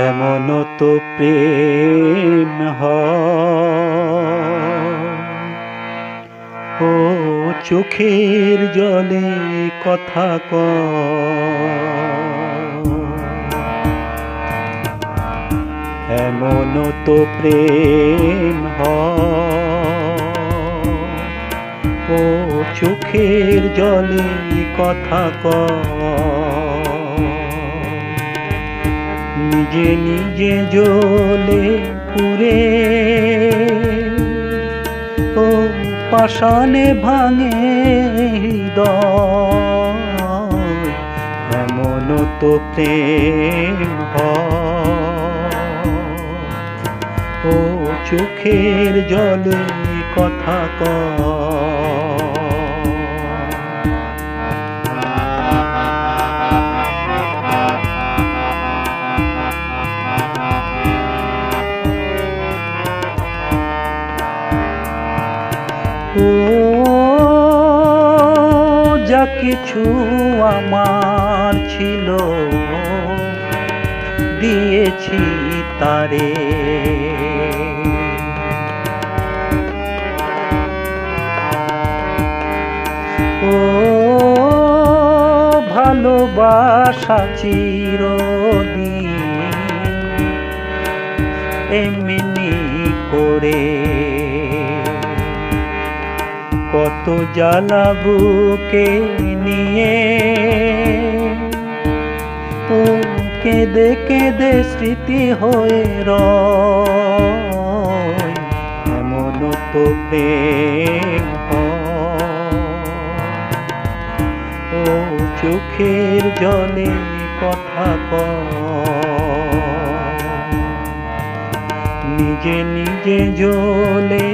এমন তো প্রেম হ ও চোখের জলে কথা ক এমন তো প্রেম হ ও চোখের জলে কথা ক নিজে নিজে জ্বলে পুরে। ও পাষাণে ভাঙে এমন তো প্রেম ও চোখের জলে কথা কয়। কিছু আমার ছিল। দিয়েছি তারে। ও ভালোবাসা চিরদিন এমনি করে। কত জ্বালা বুকে নিয়ে। ও কেঁদে কেঁদে স্মৃতি হয়ে রয় তো ও চোখের জলে কথা কয়, নিজে নিজে জ্বলে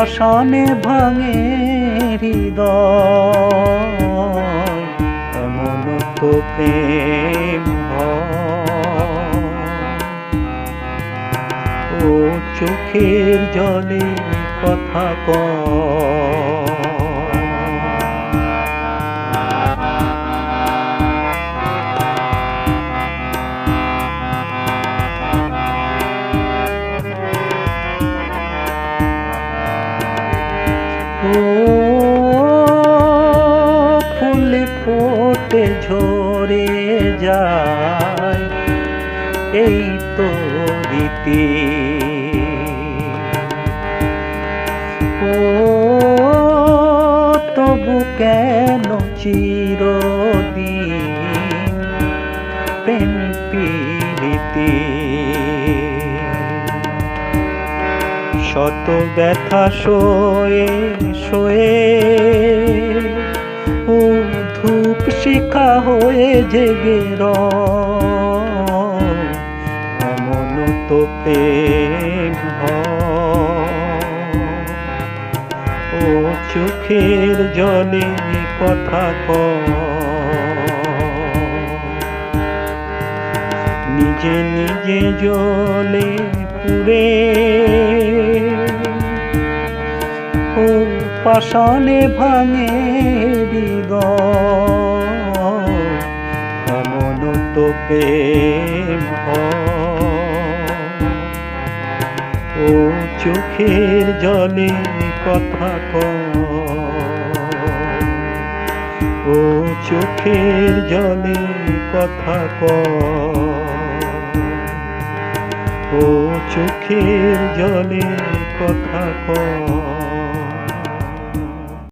পাষাণে ভাঙে হৃদয় এমন তো প্রেম ও চোখের জলে কথা কয় ফোটে ঝরে যায়। এই তো রীতি। ও, তবু কেন চিরদিন প্রেম পীড়িতি শত ব্যথা শোয়ে শোয়ে ধূপ শিখা হয়ে জেগে। এমন তো প্রেম ও চোখের জলে কথা কয় নিজে নিজে জ্বলে পুরে ও পাষাণে ভাঙে হৃদয় এমন তো প্রেম ও চোখের জলে কথা কয়। ও চোখের জলে কথা কয়। ও চোখের জলে কথা কয়।